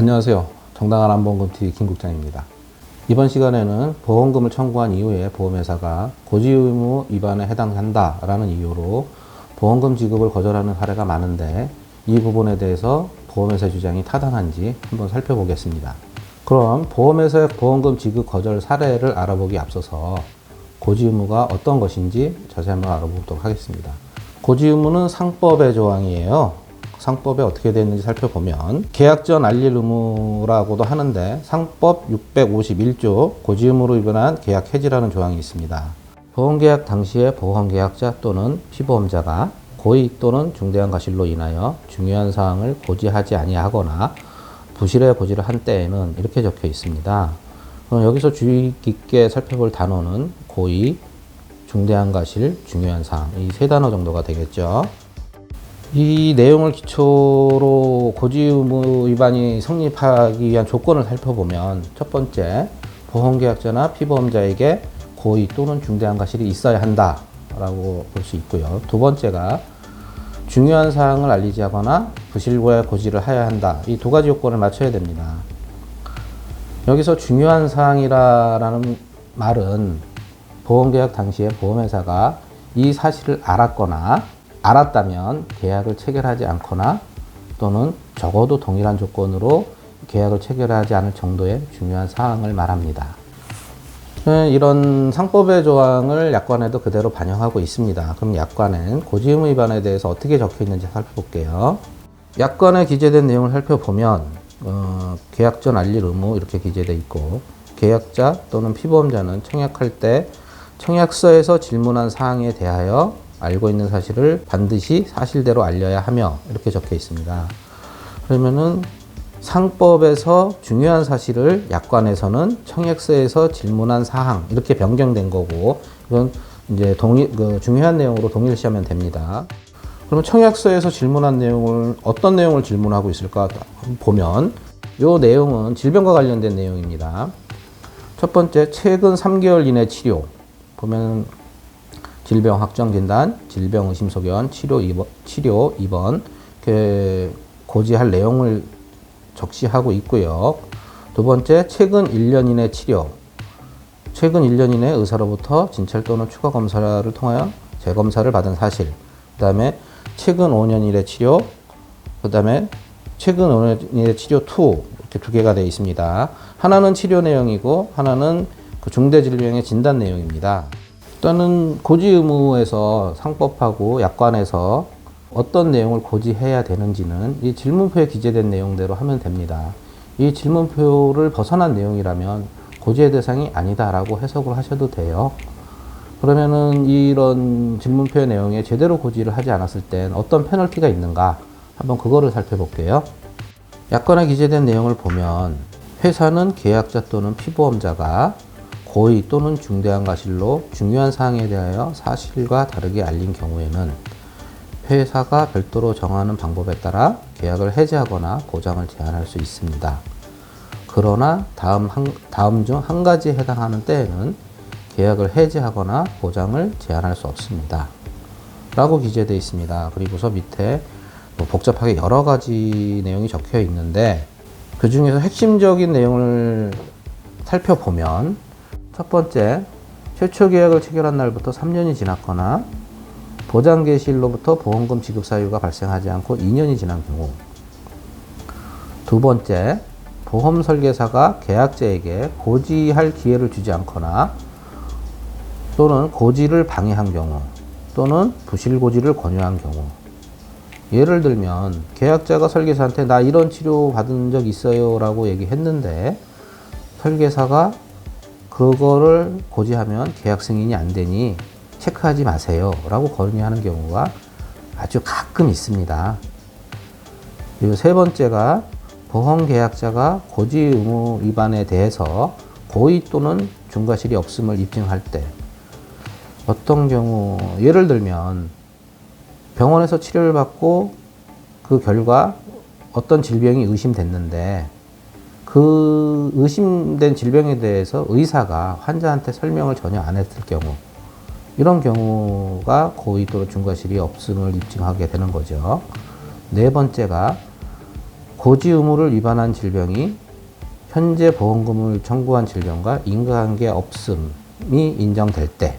안녕하세요. 정당한 안보험금TV 김국장입니다. 이번 시간에는 보험금을 청구한 이후에 보험회사가 고지 의무 위반에 해당한다라는 이유로 보험금 지급을 거절하는 사례가 많은데 이 부분에 대해서 보험회사 주장이 타당한지 한번 살펴보겠습니다. 그럼 보험회사의 보험금 지급 거절 사례를 알아보기 앞서서 고지 의무가 어떤 것인지 자세히 한번 알아보도록 하겠습니다. 고지 의무는 상법의 조항이에요. 상법에 어떻게 되어 있는지 살펴보면 계약 전 알릴 의무라고도 하는데 상법 651조 고지 의무로 위반한 계약 해지라는 조항이 있습니다. 보험계약 당시에 보험계약자 또는 피보험자가 고의 또는 중대한 과실로 인하여 중요한 사항을 고지하지 아니하거나 부실의 고지를 한 때에는 이렇게 적혀 있습니다. 어, 여기서 주의 깊게 살펴볼 단어는 고의, 중대한 과실, 중요한 사항 이 세 단어 정도가 되겠죠. 이 내용을 기초로 고지 의무 위반이 성립하기 위한 조건을 살펴보면 첫 번째 보험계약자나 피보험자에게 고의 또는 중대한 과실이 있어야 한다라고 볼 수 있고요. 두 번째가 중요한 사항을 알리지 하거나 부실고의 고지를 하여야 한다. 이 두 가지 요건을 맞춰야 됩니다. 여기서 중요한 사항이라는 말은 보험계약 당시에 보험회사가 이 사실을 알았거나 알았다면 계약을 체결하지 않거나 또는 적어도 동일한 조건으로 계약을 체결하지 않을 정도의 중요한 사항을 말합니다. 네, 이런 상법의 조항을 약관에도 그대로 반영하고 있습니다. 그럼 약관엔 고지 의무 위반에 대해서 어떻게 적혀 있는지 살펴볼게요. 약관에 기재된 내용을 살펴보면 어, 계약 전 알릴 의무 이렇게 기재돼 있고 계약자 또는 피보험자는 청약할 때 청약서에서 질문한 사항에 대하여 알고 있는 사실을 반드시 사실대로 알려야 하며 이렇게 적혀 있습니다. 그러면은 상법에서 중요한 사실을 약관에서는 청약서에서 질문한 사항 이렇게 변경된 거고 이건 이제 동일 그 중요한 내용으로 동일시하면 됩니다. 그러면 청약서에서 질문한 내용을 어떤 내용을 질문하고 있을까 보면 이 내용은 질병과 관련된 내용입니다. 첫 번째 최근 3개월 이내 치료 보면 질병 확정 진단, 질병 의심 소견, 치료 입원, 치료 입원 이렇게 고지할 내용을 적시하고 있고요. 두 번째, 최근 1년 이내 치료. 최근 1년 이내 의사로부터 진찰 또는 추가 검사를 통하여 재검사를 받은 사실. 그 다음에 최근 5년 이내 치료. 그 다음에 최근 5년 이내 치료 2. 이렇게 두 개가 되어 있습니다. 하나는 치료 내용이고 하나는 그 중대 질병의 진단 내용입니다. 일단은 고지 의무에서 상법하고 약관에서 어떤 내용을 고지해야 되는지는 이 질문표에 기재된 내용대로 하면 됩니다. 이 질문표를 벗어난 내용이라면 고지의 대상이 아니다라고 해석을 하셔도 돼요. 그러면은 이런 질문표의 내용에 제대로 고지를 하지 않았을 땐 어떤 페널티가 있는가 한번 그거를 살펴볼게요. 약관에 기재된 내용을 보면 회사는 계약자 또는 피보험자가 고의 또는 중대한 과실로 중요한 사항에 대하여 사실과 다르게 알린 경우에는 회사가 별도로 정하는 방법에 따라 계약을 해지하거나 보장을 제한할 수 있습니다. 그러나 다음, 한, 다음 중 한 가지에 해당하는 때에는 계약을 해지하거나 보장을 제한할 수 없습니다. 라고 기재되어 있습니다. 그리고서 밑에 뭐 복잡하게 여러 가지 내용이 적혀 있는데 그 중에서 핵심적인 내용을 살펴보면 첫 번째, 최초 계약을 체결한 날부터 3년이 지났거나 보장 개시일로부터 보험금 지급 사유가 발생하지 않고 2년이 지난 경우. 두 번째, 보험 설계사가 계약자에게 고지할 기회를 주지 않거나 또는 고지를 방해한 경우 또는 부실 고지를 권유한 경우. 예를 들면 계약자가 설계사한테 나 이런 치료 받은 적 있어요 라고 얘기했는데 설계사가 그거를 고지하면 계약 승인이 안 되니 체크하지 마세요. 라고 건의하는 경우가 아주 가끔 있습니다. 그리고 세 번째가 보험 계약자가 고지 의무 위반에 대해서 고의 또는 중과실이 없음을 입증할 때 어떤 경우 예를 들면 병원에서 치료를 받고 그 결과 어떤 질병이 의심됐는데 그 의심된 질병에 대해서 의사가 환자한테 설명을 전혀 안 했을 경우 이런 경우가 고의 또는 중과실이 없음을 입증하게 되는 거죠. 네 번째가 고지 의무를 위반한 질병이 현재 보험금을 청구한 질병과 인과관계 없음이 인정될 때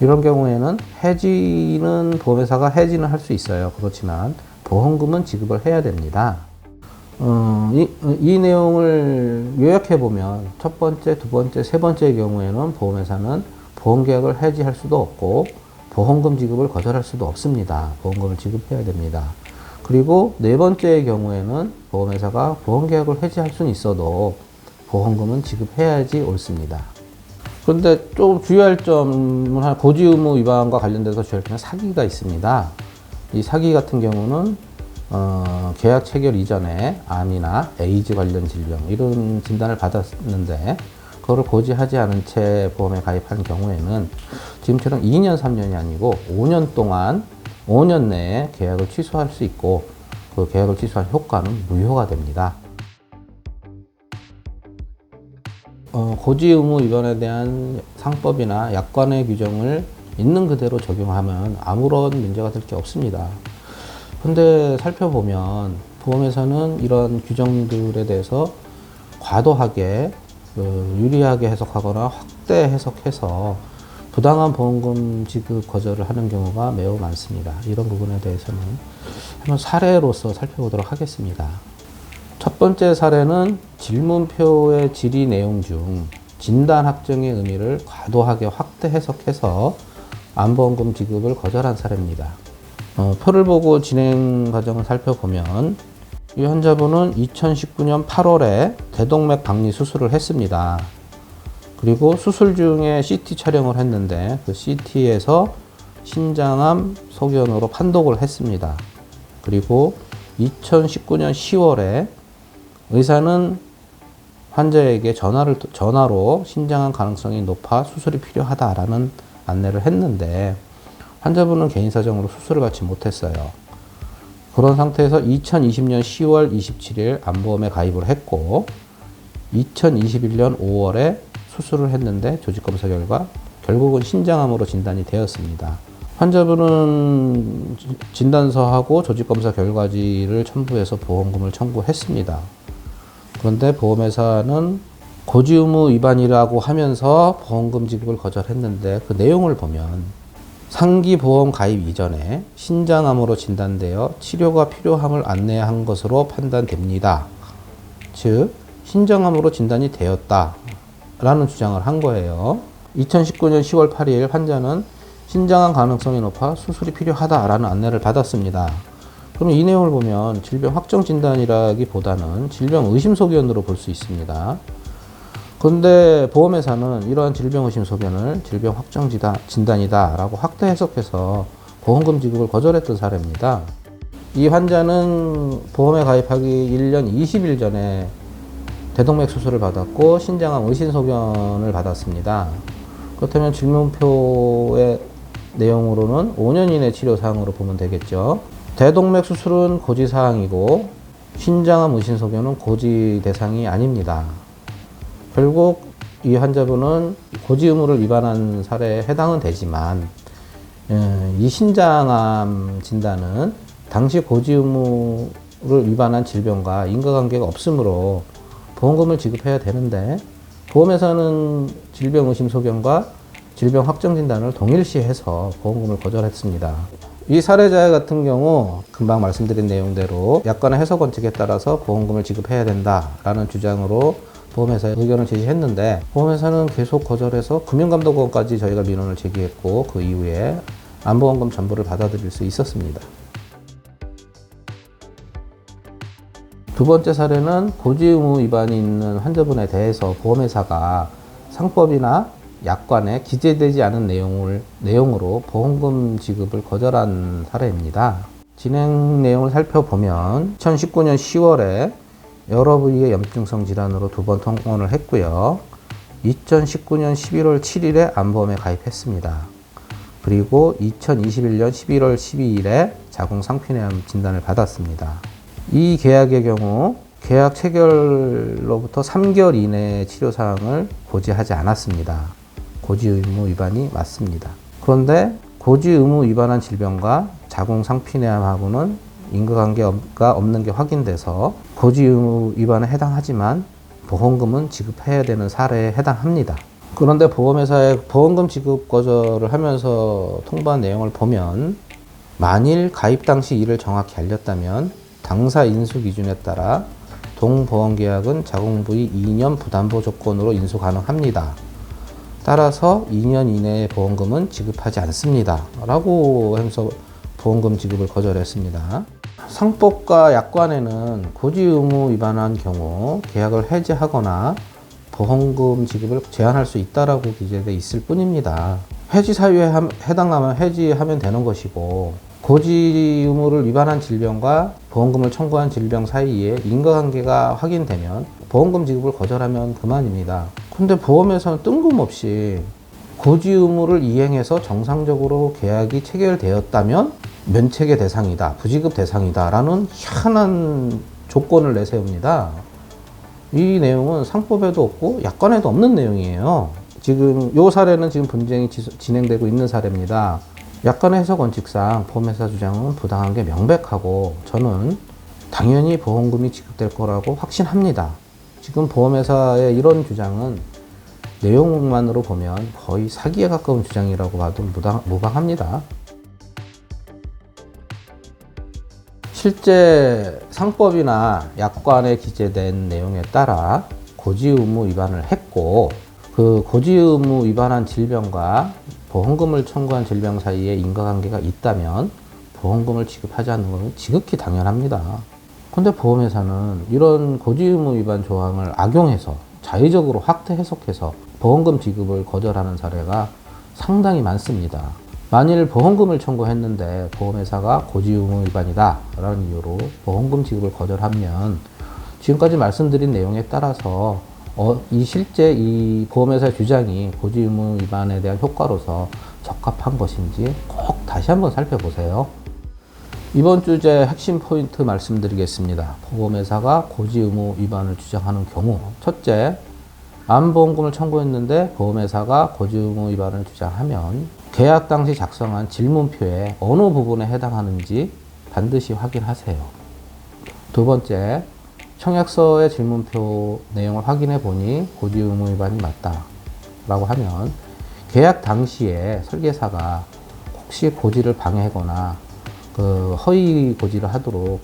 이런 경우에는 해지는 보험회사가 해지는 할 수 있어요. 그렇지만 보험금은 지급을 해야 됩니다. 어, 이, 이 내용을 요약해 보면 첫 번째, 두 번째, 세 번째의 경우에는 보험회사는 보험계약을 해지할 수도 없고 보험금 지급을 거절할 수도 없습니다. 보험금을 지급해야 됩니다. 그리고 네 번째의 경우에는 보험회사가 보험계약을 해지할 수는 있어도 보험금은 지급해야지 옳습니다. 그런데 좀 주의할 점은 한 고지 의무 위반과 관련돼서 주의할 점은 사기가 있습니다. 이 사기 같은 경우는 어, 계약 체결 이전에 암이나 에이즈 관련 질병 이런 진단을 받았는데 그거를 고지하지 않은 채 보험에 가입한 경우에는 지금처럼 2년, 3년이 아니고 5년 동안 5년 내에 계약을 취소할 수 있고 그 계약을 취소한 효과는 무효가 됩니다. 어, 고지 의무 위반에 대한 상법이나 약관의 규정을 있는 그대로 적용하면 아무런 문제가 될 게 없습니다. 근데 살펴보면 보험회사는 이런 규정들에 대해서 과도하게 그 유리하게 해석하거나 확대 해석해서 부당한 보험금 지급 거절을 하는 경우가 매우 많습니다. 이런 부분에 대해서는 한번 사례로서 살펴보도록 하겠습니다. 첫 번째 사례는 질문표의 질의 내용 중 진단 확정의 의미를 과도하게 확대 해석해서 암보험금 지급을 거절한 사례입니다. 어, 표를 보고 진행 과정을 살펴보면 이 환자분은 2019년 8월에 대동맥 박리 수술을 했습니다. 그리고 수술 중에 CT 촬영을 했는데 그 CT에서 신장암 소견으로 판독을 했습니다. 그리고 2019년 10월에 의사는 환자에게 전화를 전화로 신장암 가능성이 높아 수술이 필요하다라는 안내를 했는데 환자분은 개인 사정으로 수술을 받지 못했어요. 그런 상태에서 2020년 10월 27일 암보험에 가입을 했고 2021년 5월에 수술을 했는데 조직검사 결과 결국은 신장암으로 진단이 되었습니다. 환자분은 진단서하고 조직검사 결과지를 첨부해서 보험금을 청구했습니다. 그런데 보험회사는 고지 의무 위반이라고 하면서 보험금 지급을 거절했는데 그 내용을 보면 상기 보험 가입 이전에 신장암으로 진단되어 치료가 필요함을 안내한 것으로 판단됩니다. 즉 신장암으로 진단이 되었다. 라는 주장을 한 거예요. 2019년 10월 8일 환자는 신장암 가능성이 높아 수술이 필요하다라는 안내를 받았습니다. 그러면 이 내용을 보면 질병 확정 진단이라기보다는 질병 의심 소견으로 볼 수 있습니다. 그런데 보험회사는 이러한 질병 의심 소견을 질병 확정 진단이다 라고 확대 해석해서 보험금 지급을 거절했던 사례입니다. 이 환자는 보험에 가입하기 1년 20일 전에 대동맥 수술을 받았고 신장암 의심 소견을 받았습니다. 그렇다면 질문표의 내용으로는 5년 이내 치료 사항으로 보면 되겠죠. 대동맥 수술은 고지 사항이고 신장암 의심 소견은 고지 대상이 아닙니다. 결국 이 환자분은 고지 의무를 위반한 사례에 해당은 되지만 예, 이 신장암 진단은 당시 고지 의무를 위반한 질병과 인과관계가 없으므로 보험금을 지급해야 되는데 보험회사는 질병 의심 소견과 질병 확정 진단을 동일시해서 보험금을 거절했습니다. 이 사례자 같은 경우 금방 말씀드린 내용대로 약관의 해석 원칙에 따라서 보험금을 지급해야 된다라는 주장으로 보험회사에 의견을 제시했는데 보험회사는 계속 거절해서 금융감독원까지 저희가 민원을 제기했고 그 이후에 안보험금 전부를 받아들일 수 있었습니다. 두 번째 사례는 고지 의무 위반이 있는 환자분에 대해서 보험회사가 상법이나 약관에 기재되지 않은 내용을, 내용으로 보험금 지급을 거절한 사례입니다. 진행 내용을 살펴보면 2019년 10월에 여러 부위의 염증성 질환으로 두 번 통원을 했고요. 2019년 11월 7일에 암보험에 가입했습니다. 그리고 2021년 11월 12일에 자궁 상피내암 진단을 받았습니다. 이 계약의 경우 계약 체결로부터 3개월 이내의 치료 사항을 고지하지 않았습니다. 고지 의무 위반이 맞습니다. 그런데 고지 의무 위반한 질병과 자궁 상피내암하고는 인과관계가 없는 게 확인돼서 고지 의무 위반에 해당하지만 보험금은 지급해야 되는 사례에 해당합니다. 그런데 보험회사에 보험금 지급 거절을 하면서 통보한 내용을 보면 만일 가입 당시 이를 정확히 알렸다면 당사 인수 기준에 따라 동보험 계약은 자궁부위 2년 부담보 조건으로 인수 가능합니다. 따라서 2년 이내의 보험금은 지급하지 않습니다. 라고 하면서 보험금 지급을 거절했습니다. 상법과 약관에는 고지 의무 위반한 경우 계약을 해지하거나 보험금 지급을 제한할 수 있다라고 기재되어 있을 뿐입니다. 해지 사유에 함- 해당하면 해지하면 되는 것이고 고지 의무를 위반한 질병과 보험금을 청구한 질병 사이에 인과관계가 확인되면 보험금 지급을 거절하면 그만입니다. 근데 보험에서는 뜬금없이 고지 의무를 이행해서 정상적으로 계약이 체결되었다면 면책의 대상이다, 부지급 대상이다라는 희한한 조건을 내세웁니다. 이 내용은 상법에도 없고 약관에도 없는 내용이에요. 지금 이 사례는 지금 분쟁이 지- 진행되고 있는 사례입니다. 약관의 해석 원칙상 보험회사 주장은 부당한 게 명백하고 저는 당연히 보험금이 지급될 거라고 확신합니다. 지금 보험회사의 이런 주장은 내용만으로 보면 거의 사기에 가까운 주장이라고 봐도 무당, 무방합니다. 실제 상법이나 약관에 기재된 내용에 따라 고지 의무 위반을 했고 그 고지 의무 위반한 질병과 보험금을 청구한 질병 사이에 인과관계가 있다면 보험금을 지급하지 않는 것은 지극히 당연합니다. 근데 보험회사는 이런 고지 의무 위반 조항을 악용해서 자의적으로 확대 해석해서 보험금 지급을 거절하는 사례가 상당히 많습니다. 만일 보험금을 청구했는데 보험회사가 고지 의무 위반이다 라는 이유로 보험금 지급을 거절하면 지금까지 말씀드린 내용에 따라서 어, 이 실제 이 보험회사의 주장이 고지 의무 위반에 대한 효과로서 적합한 것인지 꼭 다시 한번 살펴보세요. 이번 주제 핵심 포인트 말씀드리겠습니다. 보험회사가 고지 의무 위반을 주장하는 경우 첫째, 암보험금을 청구했는데 보험회사가 고지 의무 위반을 주장하면 계약 당시 작성한 질문표에 어느 부분에 해당하는지 반드시 확인하세요. 두 번째, 청약서의 질문표 내용을 확인해 보니 고지 의무 위반이 맞다 라고 하면 계약 당시에 설계사가 혹시 고지를 방해하거나 그 허위 고지를 하도록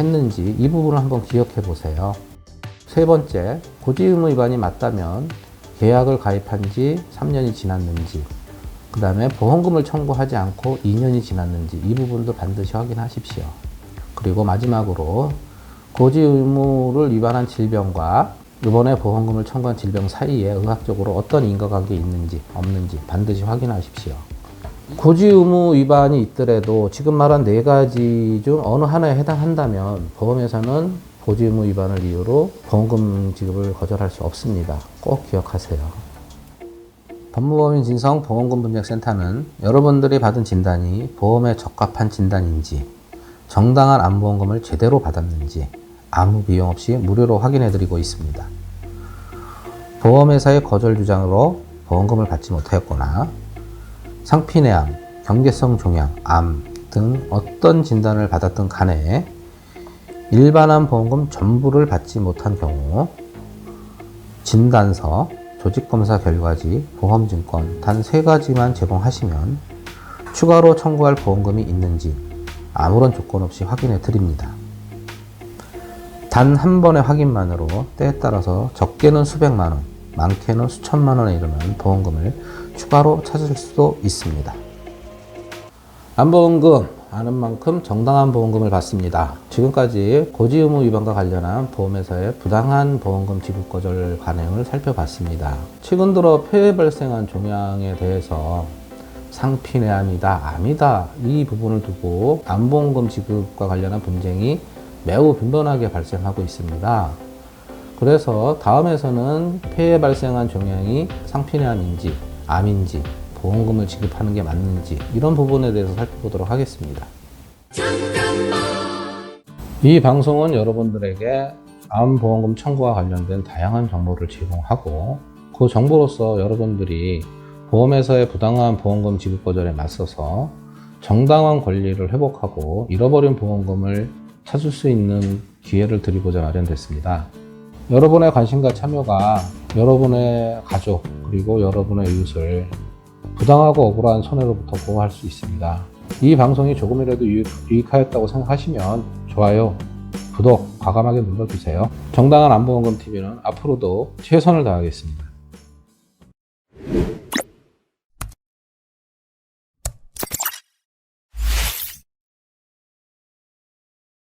했는지 이 부분을 한번 기억해 보세요. 세 번째, 고지 의무 위반이 맞다면 계약을 가입한 지 3년이 지났는지, 그 다음에 보험금을 청구하지 않고 2년이 지났는지 이 부분도 반드시 확인하십시오. 그리고 마지막으로 고지 의무를 위반한 질병과 이번에 보험금을 청구한 질병 사이에 의학적으로 어떤 인과관계 있는지 없는지 반드시 확인하십시오. 고지 의무 위반이 있더라도 지금 말한 네 가지 중 어느 하나에 해당한다면 보험회사는 고지 의무 위반을 이유로 보험금 지급을 거절할 수 없습니다. 꼭 기억하세요. 법무법인 진성 보험금 분석센터는 여러분들이 받은 진단이 보험에 적합한 진단인지 정당한 암보험금을 제대로 받았는지 아무 비용 없이 무료로 확인해 드리고 있습니다. 보험회사의 거절 주장으로 보험금을 받지 못하였거나 상피내암, 경계성 종양, 암 등 어떤 진단을 받았든 간에 일반암 보험금 전부를 받지 못한 경우 진단서, 조직검사 결과지, 보험증권 단 세 가지만 제공하시면 추가로 청구할 보험금이 있는지 아무런 조건 없이 확인해 드립니다. 단 한 번의 확인만으로 때에 따라서 적게는 수백만 원, 많게는 수천만 원에 이르는 보험금을 추가로 찾을 수도 있습니다. 암보험금 아는 만큼 정당한 보험금을 받습니다. 지금까지 고지 의무 위반과 관련한 보험회사의 부당한 보험금 지급 거절 관행을 살펴봤습니다. 최근 들어 폐에 발생한 종양에 대해서 상피내암이다, 암이다 이 부분을 두고 암보험금 지급과 관련한 분쟁이 매우 빈번하게 발생하고 있습니다. 그래서 다음에서는 폐에 발생한 종양이 상피내암인지 암인지 보험금을 지급하는 게 맞는지 이런 부분에 대해서 살펴보도록 하겠습니다. 이 방송은 여러분들에게 암보험금 청구와 관련된 다양한 정보를 제공하고 그 정보로서 여러분들이 보험회사의 부당한 보험금 지급 거절에 맞서서 정당한 권리를 회복하고 잃어버린 보험금을 찾을 수 있는 기회를 드리고자 마련됐습니다. 여러분의 관심과 참여가 여러분의 가족 그리고 여러분의 이웃을 부당하고 억울한 손해로부터 보호할 수 있습니다. 이 방송이 조금이라도 유익, 유익 하였다고 생각하시면 좋아요, 구독 과감하게 눌러주세요. 정당한 안보원금 TV는 앞으로도 최선을 다하겠습니다.